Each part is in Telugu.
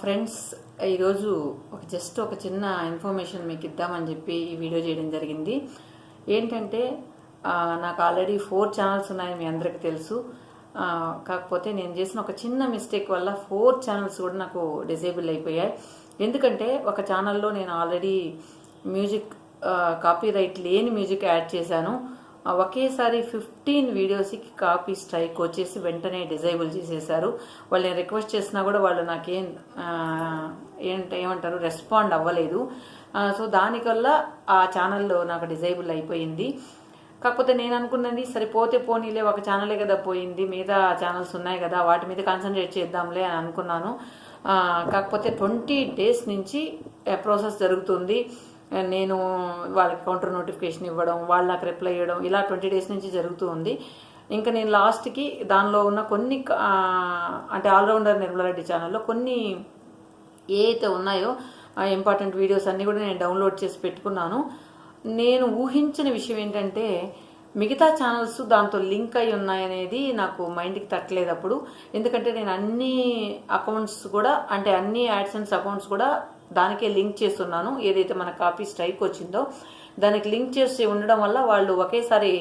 ఫ్రెండ్స్ ఈరోజు ఒక జస్ట్ ఒక చిన్న ఇన్ఫర్మేషన్ మీకు ఇద్దామని చెప్పి ఈ వీడియో చేయడం జరిగింది. ఏంటంటే నాకు ఆల్రెడీ ఫోర్ ఛానల్స్ ఉన్నాయని మీ అందరికీ తెలుసు. కాకపోతే నేను చేసిన ఒక చిన్న మిస్టేక్ వల్ల ఫోర్ ఛానల్స్ కూడా నాకు డిసేబుల్ అయిపోయాయి. ఎందుకంటే ఒక ఛానల్లో నేను ఆల్రెడీ మ్యూజిక్ కాపీ రైట్ లేని మ్యూజిక్ యాడ్ చేశాను. ఒకేసారి ఫిఫ్టీన్ వీడియోస్కి కాపీ స్ట్రైక్ వచ్చేసి వెంటనే డిజైబుల్ చేసేసారు వాళ్ళు నేను రిక్వెస్ట్ చేసినా కూడా వాళ్ళు నాకేం ఆ, ఏంట ఏమంటారు రెస్పాండ్ అవ్వలేదు. సో దానివల్ల ఆ ఛానల్లో నాకు డిజైబుల్ అయిపోయింది. కాకపోతే నేను అనుకున్నది సరిపోతే పోనీలే ఒక ఛానలే కదా పోయింది మిగతా ఛానల్స్ ఉన్నాయి కదా వాటి మీద కాన్సన్ట్రేట్ చేద్దాంలే అని అనుకున్నాను. కాకపోతే ట్వంటీ డేస్ నుంచి ప్రాసెస్ జరుగుతుంది. నేను వాళ్ళకి కౌంటర్ నోటిఫికేషన్ ఇవ్వడం వాళ్ళు నాకు రిప్లై ఇవ్వడం ఇలా ట్వంటీ డేస్ నుంచి జరుగుతూ ఉంది. ఇంకా నేను లాస్ట్కి దానిలో ఉన్న కొన్ని అంటే ఆల్రౌండర్ నిర్మలారెడ్డి ఛానల్లో కొన్ని ఏ అయితే ఉన్నాయో ఇంపార్టెంట్ వీడియోస్ అన్నీ కూడా నేను డౌన్లోడ్ చేసి పెట్టుకున్నాను. నేను ఊహించిన విషయం ఏంటంటే మిగతా ఛానల్స్ దాంతో లింక్ అయి ఉన్నాయనేది నాకు మైండ్కి తట్టలేదు అప్పుడు. ఎందుకంటే నేను అన్ని అకౌంట్స్ కూడా అంటే అన్ని యాడ్సెన్స్ అకౌంట్స్ కూడా దానికే లింక్ చేస్తున్నాను. ఏదైతే మన కాపీ స్ట్రైక్ వచ్చిందో దానికి లింక్ చేసి ఉండడం వల్ల వాళ్ళు ఒకేసారి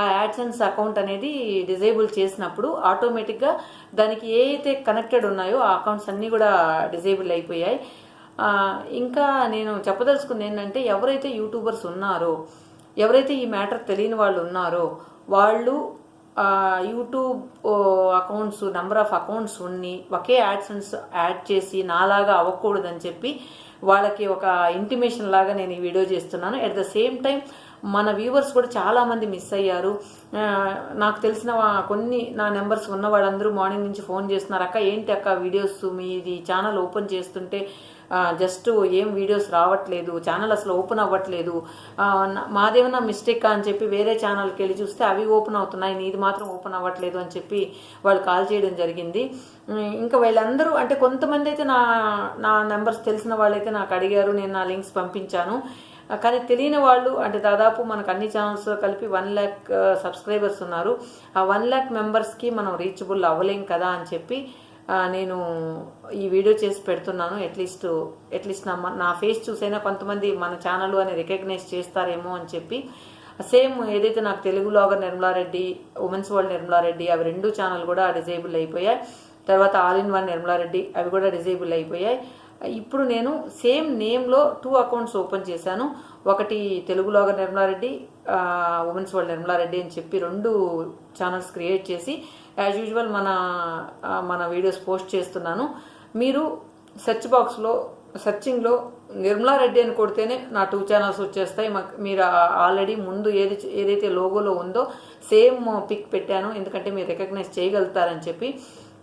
ఆ యాడ్సెన్స్ అకౌంట్ అనేది డిజేబుల్ చేసినప్పుడు ఆటోమేటిక్గా దానికి ఏ అయితే కనెక్టెడ్ ఉన్నాయో ఆ అకౌంట్స్ అన్నీ కూడా డిజేబుల్ అయిపోయాయి. ఇంకా నేను చెప్పదలుచుకుంది ఏంటంటే ఎవరైతే యూట్యూబర్స్ ఉన్నారో ఎవరైతే ఈ మ్యాటర్ తెలియని వాళ్ళు ఉన్నారో వాళ్ళు YouTube accounts number of accounts ఉన్ని ఒకే యాడ్సెన్స్ యాడ్ చేసి నాలాగా అవ్వకూడదని చెప్పి వాళ్ళకి ఒక ఇంటిమేషన్ లాగా నేను ఈ వీడియో చేస్తున్నాను. అట్ ద సేమ్ టైం మన వ్యూవర్స్ కూడా చాలామంది మిస్ అయ్యారు. నాకు తెలిసిన కొన్ని నా నెంబర్స్ ఉన్న వాళ్ళందరూ మార్నింగ్ నుంచి ఫోన్ చేస్తున్నారు. అక్క ఏంటి అక్క వీడియోస్? మీది ఛానల్ ఓపెన్ చేస్తుంటే జస్ట్ ఏం వీడియోస్ రావట్లేదు ఛానల్ అసలు ఓపెన్ అవ్వట్లేదు. మాదేమన్నా మిస్టేక్ అని చెప్పి వేరే ఛానల్కి వెళ్ళి చూస్తే అవి ఓపెన్ అవుతున్నాయి నీది మాత్రం ఓపెన్ అవ్వట్లేదు అని చెప్పి వాళ్ళు కాల్ చేయడం జరిగింది. ఇంకా వీళ్ళందరూ అంటే కొంతమంది అయితే నా నా నెంబర్స్ తెలిసిన వాళ్ళైతే నాకు అడిగారు నేను నా లింక్స్ పంపించాను. కానీ తెలియని వాళ్ళు అంటే దాదాపు మనకు అన్ని ఛానల్స్ కలిపి వన్ ల్యాక్ సబ్స్క్రైబర్స్ ఉన్నారు. ఆ వన్ ల్యాక్ మెంబర్స్కి మనం రీచబుల్ అవ్వలేం కదా అని చెప్పి నేను ఈ వీడియో చేసి పెడుతున్నాను. అట్లీస్ట్ అట్లీస్ట్ నా నా ఫేస్ చూసైనా కొంతమంది మన ఛానల్ అని రికగ్నైజ్ చేస్తారేమో అని చెప్పి సేమ్ ఏదైతే నాకు Telugu vlogger Nirmala Reddy women's world Nirmala Reddy అవి రెండు ఛానల్ కూడా డిజేబుల్ అయిపోయాయి. తర్వాత ఆల్ ఇన్ వన్ నిర్మలారెడ్డి అవి కూడా డిజేబుల్ అయిపోయాయి. ఇప్పుడు నేను సేమ్ నేమ్లో టూ అకౌంట్స్ ఓపెన్ చేశాను. ఒకటి Telugu vlogger Nirmala Reddy women's world Nirmala Reddy అని చెప్పి రెండు ఛానల్స్ క్రియేట్ చేసి యాజ్ యూజువల్ మన మన వీడియోస్ పోస్ట్ చేస్తున్నాను. మీరు సెర్చ్ బాక్స్లో సెర్చింగ్లో నిర్మలారెడ్డి అని కొడితేనే నా టూ ఛానల్స్ వచ్చేస్తాయి. మాకు మీరు ఆల్రెడీ ముందు ఏది ఏదైతే లోగోలో ఉందో సేమ్ పిక్ పెట్టాను. ఎందుకంటే మీరు రికగ్నైజ్ చేయగలుగుతారని చెప్పి.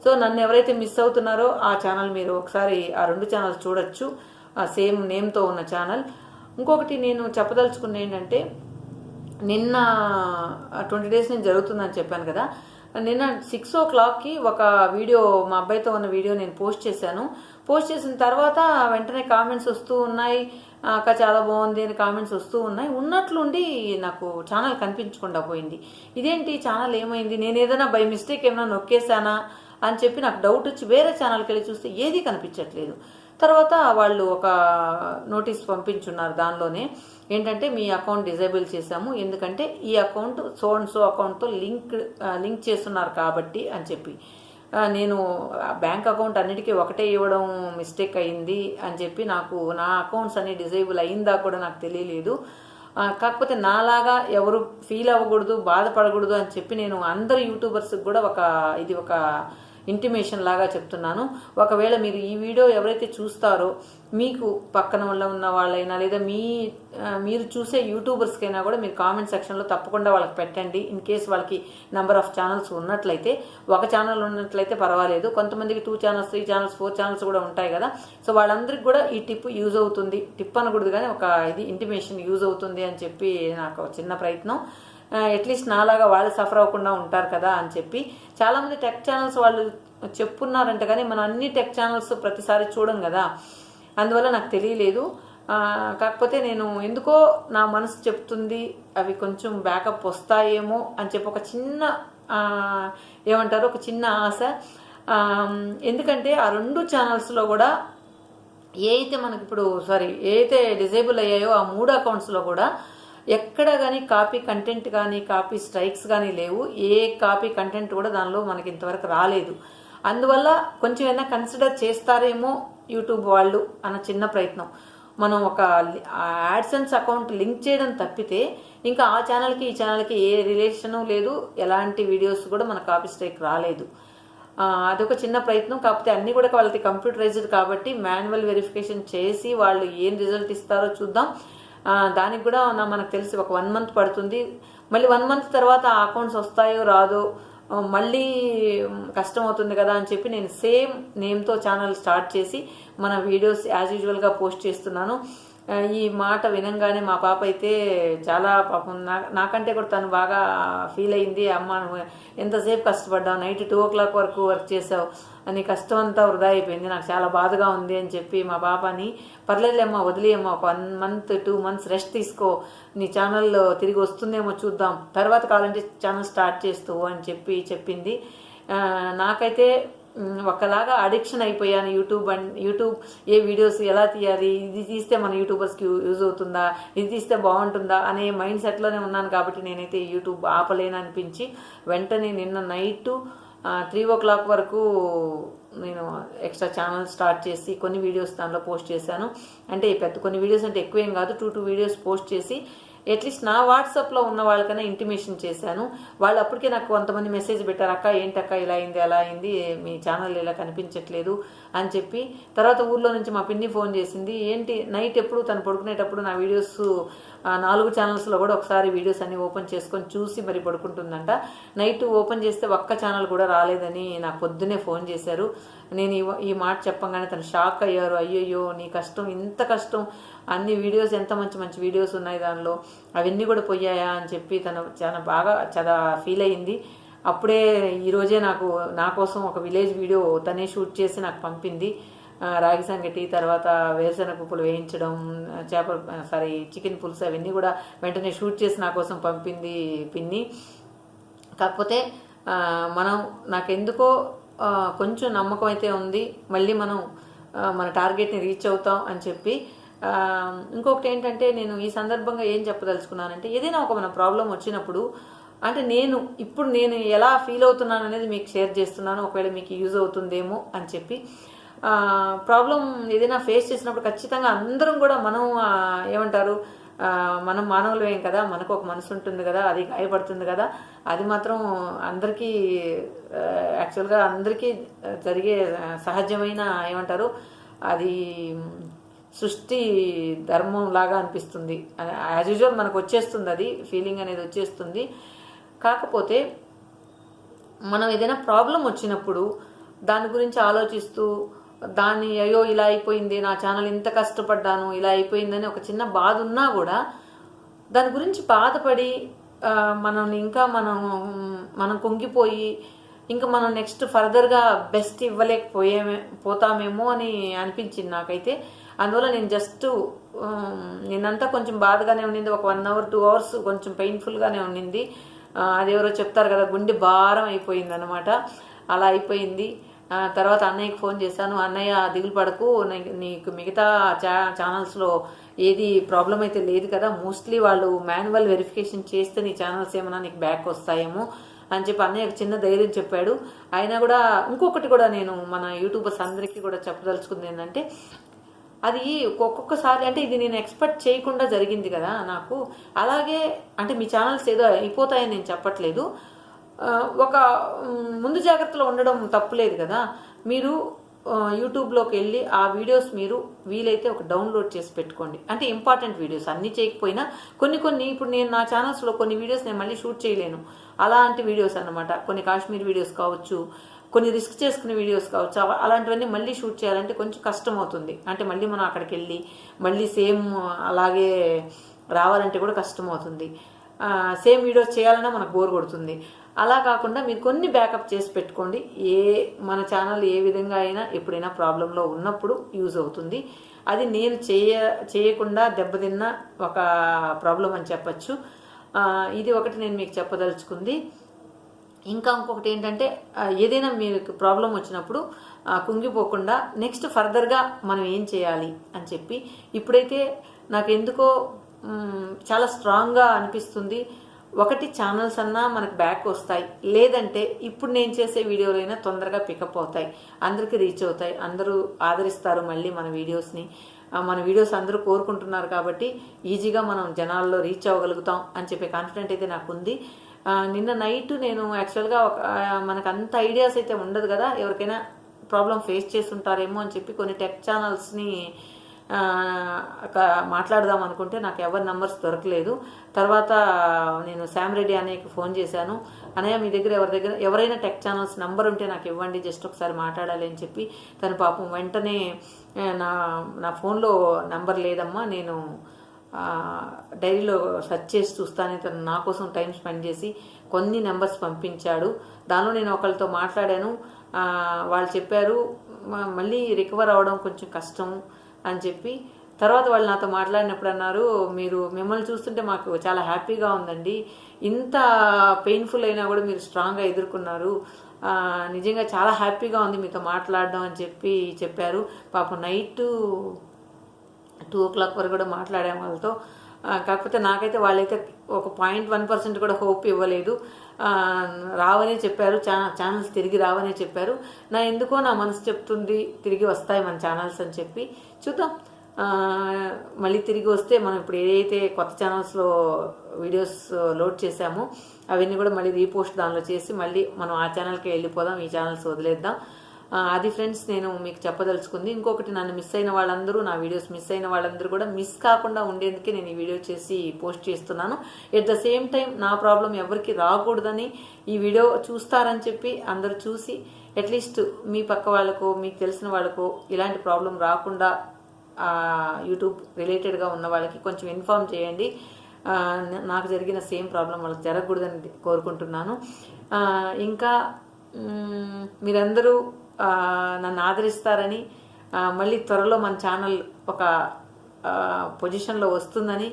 సో నన్ను ఎవరైతే మిస్ అవుతున్నారో ఆ ఛానల్ మీరు ఒకసారి ఆ రెండు ఛానల్స్ చూడొచ్చు. ఆ సేమ్ నేమ్తో ఉన్న ఛానల్ ఇంకొకటి నేను చెప్పదలుచుకున్న ఏంటంటే నిన్న ట్వంటీ డేస్ నేను జరుగుతుందని చెప్పాను కదా. నిన్న సిక్స్ ఓ క్లాక్కి ఒక వీడియో మా అబ్బాయితో ఉన్న వీడియో నేను పోస్ట్ చేశాను. పోస్ట్ చేసిన తర్వాత వెంటనే కామెంట్స్ వస్తూ ఉన్నాయి. అక్క చాలా బాగుంది అని కామెంట్స్ వస్తూ ఉన్నాయి. ఉన్నట్లుండి నాకు ఛానల్ కనిపించకుండా పోయింది. ఇదేంటి? ఛానల్ ఏమైంది? నేను ఏదైనా బై మిస్టేక్ ఏమైనా నొక్కేసానా అని చెప్పి నాకు డౌట్ వచ్చి వేరే ఛానల్కి వెళ్ళి చూస్తే ఏది కనిపించట్లేదు. తర్వాత వాళ్ళు ఒక నోటీస్ పంపించున్నారు దానిలోనే. ఏంటంటే మీ అకౌంట్ డిజేబుల్ చేశాము. ఎందుకంటే ఈ అకౌంట్ సో అండ్ సో అకౌంట్తో లింక్ లింక్ చేస్తున్నారు కాబట్టి అని చెప్పి. నేను బ్యాంక్ అకౌంట్ అన్నిటికీ ఒకటే ఇవ్వడం మిస్టేక్ అయింది అని చెప్పి నాకు నా అకౌంట్స్ అన్ని డిజేబుల్ అయిందా కూడా నాకు తెలియలేదు. కాకపోతే నాలాగా ఎవరు ఫీల్ అవ్వకూడదు బాధపడకూడదు అని చెప్పి నేను అందరు యూట్యూబర్స్కి కూడా ఒక ఇది ఒక ఇంటిమేషన్ లాగా చెప్తున్నాను. ఒకవేళ మీరు ఈ వీడియో ఎవరైతే చూస్తారో మీకు పక్కన వల్ల ఉన్న వాళ్ళైనా లేదా మీ మీరు చూసే యూట్యూబర్స్కైనా కూడా మీరు కామెంట్ సెక్షన్లో తప్పకుండా వాళ్ళకి పెట్టండి. ఇన్ కేస్ వాళ్ళకి నెంబర్ ఆఫ్ ఛానల్స్ ఉన్నట్లయితే ఒక ఛానల్ ఉన్నట్లయితే పర్వాలేదు. కొంతమందికి two channels three channels four channels కూడా ఉంటాయి కదా. సో వాళ్ళందరికీ కూడా ఈ టిప్ యూజ్ అవుతుంది. టిప్ అనకూడదు కానీ ఒక ఇది ఇంటిమేషన్ యూజ్ అవుతుంది అని చెప్పి నాకు చిన్న ప్రయత్నం. అట్లీస్ట్ నాలాగా వాళ్ళు సఫర్ అవ్వకుండా ఉంటారు కదా అని చెప్పి చాలామంది టెక్ ఛానల్స్ వాళ్ళు చెప్పున్నారంట కానీ మనం అన్ని టెక్ ఛానల్స్ ప్రతిసారి చూడం కదా. అందువల్ల నాకు తెలియలేదు. కాకపోతే నేను ఎందుకో నా మనసు చెప్తుంది అవి కొంచెం బ్యాకప్ వస్తాయేమో అని చెప్పి ఒక చిన్న ఏమంటారు? ఒక చిన్న ఆశ. ఎందుకంటే ఆ రెండు ఛానల్స్లో కూడా ఏ అయితే మనకి ఇప్పుడు సారీ ఏ అయితే డిజేబుల్ అయ్యాయో ఆ మూడు అకౌంట్స్లో కూడా ఎక్కడ కానీ కాపీ కంటెంట్ కానీ కాపీ స్ట్రైక్స్ కానీ లేవు. ఏ కాపీ కంటెంట్ కూడా దానిలో మనకి ఇంతవరకు రాలేదు. అందువల్ల కొంచెం ఏమైనా కన్సిడర్ చేస్తారేమో యూట్యూబ్ వాళ్ళు అన్న చిన్న ప్రయత్నం. మనం ఒక యాడ్సెన్స్ అకౌంట్ లింక్ చేయడం తప్పితే ఇంకా ఆ ఛానల్కి ఈ ఛానల్కి ఏ రిలేషను లేదు. ఎలాంటి వీడియోస్ కూడా మన కాపీ స్ట్రైక్ రాలేదు. అదొక చిన్న ప్రయత్నం. కాకపోతే అన్ని కూడా వాళ్ళకి కంప్యూటరైజ్డ్ కాబట్టి మాన్యువల్ వెరిఫికేషన్ చేసి వాళ్ళు ఏం రిజల్ట్ ఇస్తారో చూద్దాం. దానికి కూడా మనకు తెలిసి ఒక వన్ మంత్ పడుతుంది. మళ్ళీ వన్ మంత్ తర్వాత ఆ అకౌంట్స్ వస్తాయో రాదో మళ్ళీ కష్టం అవుతుంది కదా అని చెప్పి నేను సేమ్ నేమ్తో ఛానల్ స్టార్ట్ చేసి మన వీడియోస్ యాజ్ యూజువల్గా పోస్ట్ చేస్తున్నాను. ఈ మాట వినంగానే మా పాప అయితే చాలా పాపం. నా నాకంటే కూడా తను బాగా ఫీల్ అయింది అమ్మ నువ్వు ఎంతసేపు కష్టపడ్డావు? నైట్ టూ ఓ క్లాక్ వరకు వర్క్ చేసావు. నీ కష్టం అంతా వృధా అయిపోయింది. నాకు చాలా బాధగా ఉంది అని చెప్పి మా పాపని పర్లేదులేమ్మా వదిలేయమ్మా. ఒక one month two months rest తీసుకో. నీ ఛానల్లో తిరిగి వస్తుందేమో చూద్దాం. తర్వాత కావాలంటే ఛానల్ స్టార్ట్ చేస్తూ అని చెప్పి చెప్పింది. నాకైతే ఒకలాగా అడిక్షన్ అయిపోయాను. యూట్యూబ్ అండ్ యూట్యూబ్ ఏ వీడియోస్ ఎలా తీయాలి? ఇది తీస్తే మన యూట్యూబర్స్కి యూజ్ అవుతుందా? ఇది తీస్తే బాగుంటుందా? అనే మైండ్ సెట్లోనే ఉన్నాను కాబట్టి నేనైతే యూట్యూబ్ ఆపలేను అనిపించి వెంటనే నిన్న నైట్ త్రీ ఓ క్లాక్ వరకు నేను ఎక్స్ట్రా ఛానల్ స్టార్ట్ చేసి కొన్ని వీడియోస్ దానిలో పోస్ట్ చేశాను. అంటే పెద్ద కొన్ని వీడియోస్ అంటే ఎక్కువేం కాదు. టూ టూ వీడియోస్ పోస్ట్ చేసి అట్లీస్ట్ నా వాట్సాప్లో ఉన్న వాళ్ళకైనా ఇంటిమేషన్ చేశాను. వాళ్ళు అప్పటికే నాకు కొంతమంది మెసేజ్ పెట్టారు అక్క ఏంటక్క ఇలా అయింది అలా అయింది మీ ఛానల్ ఇలా కనిపించట్లేదు అని చెప్పి. తర్వాత ఊర్లో నుంచి మా పిన్ని ఫోన్ చేసింది ఏంటి నైట్ ఎప్పుడు? తను పడుకునేటప్పుడు నా వీడియోస్ నాలుగు ఛానల్స్లో కూడా ఒకసారి వీడియోస్ అన్ని ఓపెన్ చేసుకొని చూసి మరి పడుకుంటుందంట. నైట్ ఓపెన్ చేస్తే ఒక్క ఛానల్ కూడా రాలేదని నాకు పొద్దునే ఫోన్ చేశారు. నేను ఈ ఈ మాట చెప్పంగానే తను షాక్ అయ్యారు. అయ్యయ్యో నీ కష్టం ఇంత కష్టం. అన్ని వీడియోస్ ఎంత మంచి మంచి వీడియోస్ ఉన్నాయి దానిలో. అవన్నీ కూడా పోయాయా అని చెప్పి తను చాలా బాగా చాలా ఫీల్ అయ్యింది. అప్పుడే ఈరోజే నాకు నా కోసం ఒక విలేజ్ వీడియో తనే షూట్ చేసి నాకు పంపింది. రాగి సంగటి తర్వాత వేరుశనగ పప్పులు వేయించడం చేపల సారీ చికెన్ పులుసు అవన్నీ కూడా వెంటనే షూట్ చేసి నా కోసం పంపింది పిన్ని. కాకపోతే మనం నాకెందుకో కొంచెం నమ్మకం అయితే ఉంది. మళ్ళీ మనం మన టార్గెట్ని రీచ్ అవుతాం అని చెప్పి. ఇంకొకటి ఏంటంటే నేను ఈ సందర్భంగా ఏం చెప్పదలుచుకున్నానంటే ఏదైనా ఒక మన ప్రాబ్లం వచ్చినప్పుడు అంటే నేను ఇప్పుడు నేను ఎలా ఫీల్ అవుతున్నాను అనేది మీకు షేర్ చేస్తున్నాను. ఒకవేళ మీకు యూజ్ అవుతుందేమో అని చెప్పి. ప్రాబ్లం ఏదైనా ఫేస్ చేసినప్పుడు ఖచ్చితంగా అందరం కూడా మనం ఏమంటారు మనం మానవులమేం కదా? మనకు ఒక మనసు ఉంటుంది కదా? అది గాయపడుతుంది కదా? అది మాత్రం అందరికీ యాక్చువల్గా అందరికీ జరిగే సహజమైన ఏమంటారు? అది సృష్టి ధర్మం లాగా అనిపిస్తుంది. యాజ్ యూజువల్ మనకు వచ్చేస్తుంది అది ఫీలింగ్ అనేది వచ్చేస్తుంది. కాకపోతే మనం ఏదైనా ప్రాబ్లం వచ్చినప్పుడు దాని గురించి ఆలోచిస్తూ దాన్ని అయ్యో ఇలా అయిపోయింది నా ఛానల్ ఇంత కష్టపడ్డాను ఇలా అయిపోయిందని ఒక చిన్న బాధ ఉన్నా కూడా దాని గురించి బాధపడి మనం మనల్ని ఇంకా మనం మనం కుంగిపోయి ఇంకా మనం నెక్స్ట్ ఫర్దర్గా బెస్ట్ ఇవ్వలేకపోయేమే పోతామేమో అని అనిపించింది నాకైతే. అందువల్ల నేను జస్ట్ నిన్నంతా కొంచెం బాధగానే ఉండింది ఒక వన్ అవర్ టూ అవర్స్ కొంచెం పెయిన్ఫుల్గానే ఉండింది. అది అదెవరో చెప్తారు కదా గుండె భారం అయిపోయింది అనమాట అలా అయిపోయింది. తర్వాత అన్నయ్యకి ఫోన్ చేశాను. అన్నయ్య దిగులు పడకు. నీకు మిగతా చా ఛానల్స్లో ఏది ప్రాబ్లం అయితే లేదు కదా. మోస్ట్లీ వాళ్ళు మాన్యువల్ వెరిఫికేషన్ చేస్తే నీ ఛానల్స్ ఏమైనా నీకు బ్యాక్ వస్తాయేమో అని చెప్పి అన్నయ్య చిన్న ధైర్యం చెప్పాడు. అయినా కూడా ఇంకొకటి కూడా నేను మన యూట్యూబర్స్ అందరికీ కూడా చెప్పదలుచుకుంది ఏంటంటే అది ఒక్కొక్కసారి అంటే ఇది నేను ఎక్స్పెక్ట్ చేయకుండా జరిగింది కదా నాకు. అలాగే అంటే మీ ఛానల్స్ ఏదో అయిపోతాయని నేను చెప్పట్లేదు. ఒక ముందు జాగ్రత్తలో ఉండడం తప్పులేదు కదా. మీరు యూట్యూబ్లోకి వెళ్ళి ఆ వీడియోస్ మీరు వీలైతే ఒక డౌన్లోడ్ చేసి పెట్టుకోండి. అంటే ఇంపార్టెంట్ వీడియోస్ అన్నీ చేయకపోయినా కొన్ని కొన్ని ఇప్పుడు నేను నా ఛానల్స్లో కొన్ని వీడియోస్ నేను మళ్ళీ షూట్ చేయలేను. అలాంటి వీడియోస్ అన్నమాట. కొన్ని కాశ్మీర్ వీడియోస్ కావచ్చు కొన్ని రిస్క్ చేసుకునే వీడియోస్ కావచ్చు అవ- అలాంటివన్నీ మళ్ళీ షూట్ చేయాలంటే కొంచెం కష్టం అవుతుంది. అంటే మళ్ళీ మనం అక్కడికి వెళ్ళి మళ్ళీ సేమ్ అలాగే రావాలంటే కూడా కష్టం అవుతుంది. సేమ్ వీడియోస్ చేయాలన్నా మనకు బోర్ కొడుతుంది. అలా కాకుండా మీరు కొన్ని బ్యాకప్ చేసి పెట్టుకోండి. ఏ మన ఛానల్ ఏ విధంగా అయినా ఎప్పుడైనా ప్రాబ్లంలో ఉన్నప్పుడు యూజ్ అవుతుంది. అది నేను చేయ చేయకుండా దెబ్బతిన్న ఒక ప్రాబ్లం అని చెప్పచ్చు. ఇది ఒకటి నేను మీకు చెప్పదలుచుకుంది. ఇంకా ఇంకొకటి ఏంటంటే ఏదైనా మీకు ప్రాబ్లం వచ్చినప్పుడు కుంగిపోకుండా నెక్స్ట్ ఫర్దర్గా మనం ఏం చేయాలి అని చెప్పి ఇప్పుడైతే నాకు ఎందుకో చాలా స్ట్రాంగ్గా అనిపిస్తుంది. ఒకటి ఛానల్స్ అన్నా మనకు బ్యాక్ వస్తాయి. లేదంటే ఇప్పుడు నేను చేసే వీడియోలైనా తొందరగా పికప్ అవుతాయి. అందరికీ రీచ్ అవుతాయి. అందరూ ఆదరిస్తారు మళ్ళీ మన వీడియోస్ని మన వీడియోస్ అందరూ కోరుకుంటున్నారు కాబట్టి ఈజీగా మనం జనాల్లో రీచ్ అవ్వగలుగుతాం అని చెప్పే కాన్ఫిడెంట్ అయితే నాకు ఉంది. నిన్న నైట్ నేను యాక్చువల్గా ఒక మనకు అంత ఐడియాస్ అయితే ఉండదు కదా. ఎవరికైనా ప్రాబ్లం ఫేస్ చేస్తుంటారేమో అని చెప్పి కొన్ని టెక్ ఛానల్స్ని మాట్లాడదాం అనుకుంటే నాకు ఎవరి నంబర్స్ దొరకలేదు. తర్వాత నేను శామ్ రెడ్డి అనేకి ఫోన్ చేశాను. అనయ్య మీ దగ్గర ఎవరి దగ్గర ఎవరైనా టెక్ ఛానల్స్ నంబర్ ఉంటే నాకు ఇవ్వండి జస్ట్ ఒకసారి మాట్లాడాలి అని చెప్పి. తను పాపం వెంటనే నా నా ఫోన్లో నంబర్ లేదమ్మా నేను డైరీలో సెర్చ్ చేసి చూస్తానే. తను నా కోసం టైం స్పెండ్ చేసి కొన్ని నెంబర్స్ పంపించాడు. దానిలో నేను ఒకరితో మాట్లాడాను. వాళ్ళు చెప్పారు మళ్ళీ రికవర్ అవ్వడం కొంచెం కష్టం. అని చెప్పి తర్వాత వాళ్ళు నాతో మాట్లాడినప్పుడు అన్నారు మీరు మిమ్మల్ని చూస్తుంటే మాకు చాలా హ్యాపీగా ఉందండి. ఇంత పెయిన్ఫుల్ అయినా కూడా మీరు స్ట్రాంగ్గా ఎదుర్కొన్నారు. నిజంగా చాలా హ్యాపీగా ఉంది మీతో మాట్లాడడం అని చెప్పి చెప్పారు. పాపం నైట్ టూ ఓ క్లాక్ వరకు కూడా మాట్లాడాం వాళ్ళతో. కాకపోతే నాకైతే వాళ్ళైతే ఒక పాయింట్ వన్ పర్సెంట్ కూడా హోప్ ఇవ్వలేదు. రావనే చెప్పారు చా ఛానల్స్ తిరిగి రావనే చెప్పారు. నా ఎందుకో నా మనసు చెప్తుంది తిరిగి వస్తాయి మన ఛానల్స్ అని చెప్పి. చూద్దాం. మళ్ళీ తిరిగి వస్తే మనం ఇప్పుడు ఏదైతే కొత్త ఛానల్స్లో వీడియోస్ లోడ్ చేశామో అవన్నీ కూడా మళ్ళీ రీపోస్ట్ దానిలో చేసి మళ్ళీ మనం ఆ ఛానల్కి వెళ్ళిపోదాం ఈ ఛానల్స్ వదిలేద్దాం. అది ఫ్రెండ్స్ నేను మీకు చెప్పదలుచుకుంది. ఇంకొకటి నన్ను మిస్ అయిన వాళ్ళందరూ నా వీడియోస్ మిస్ అయిన వాళ్ళందరూ కూడా మిస్ కాకుండా ఉండేందుకే నేను ఈ వీడియో చేసి పోస్ట్ చేస్తున్నాను. ఎట్ ద సేమ్ టైం నా ప్రాబ్లం ఎవరికి రాకూడదని ఈ వీడియో చూస్తారని చెప్పి అందరూ చూసి అట్లీస్ట్ మీ పక్క వాళ్ళకు మీకు తెలిసిన వాళ్ళకు ఇలాంటి ప్రాబ్లం రాకుండా యూట్యూబ్ రిలేటెడ్గా ఉన్న వాళ్ళకి కొంచెం ఇన్ఫామ్ చేయండి. నాకు జరిగిన సేమ్ ప్రాబ్లం వాళ్ళకి జరగకూడదని కోరుకుంటున్నాను. ఇంకా మీరందరూ నన్ను ఆదరిస్తారని మళ్ళీ త్వరలో మన ఛానల్ ఒక పొజిషన్లో వస్తుందని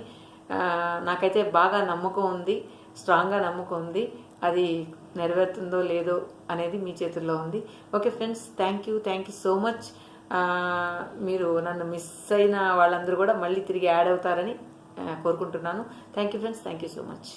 నాకైతే బాగా నమ్మకం ఉంది స్ట్రాంగ్గా నమ్మకం ఉంది అది నెరవేరుతుందో లేదో అనేది మీ చేతుల్లో ఉంది. Okay friends thank you thank you so much. మీరు నన్ను మిస్ అయిన వాళ్ళందరూ కూడా మళ్ళీ తిరిగి యాడ్ అవుతారని కోరుకుంటున్నాను. Thank you friends thank you so much.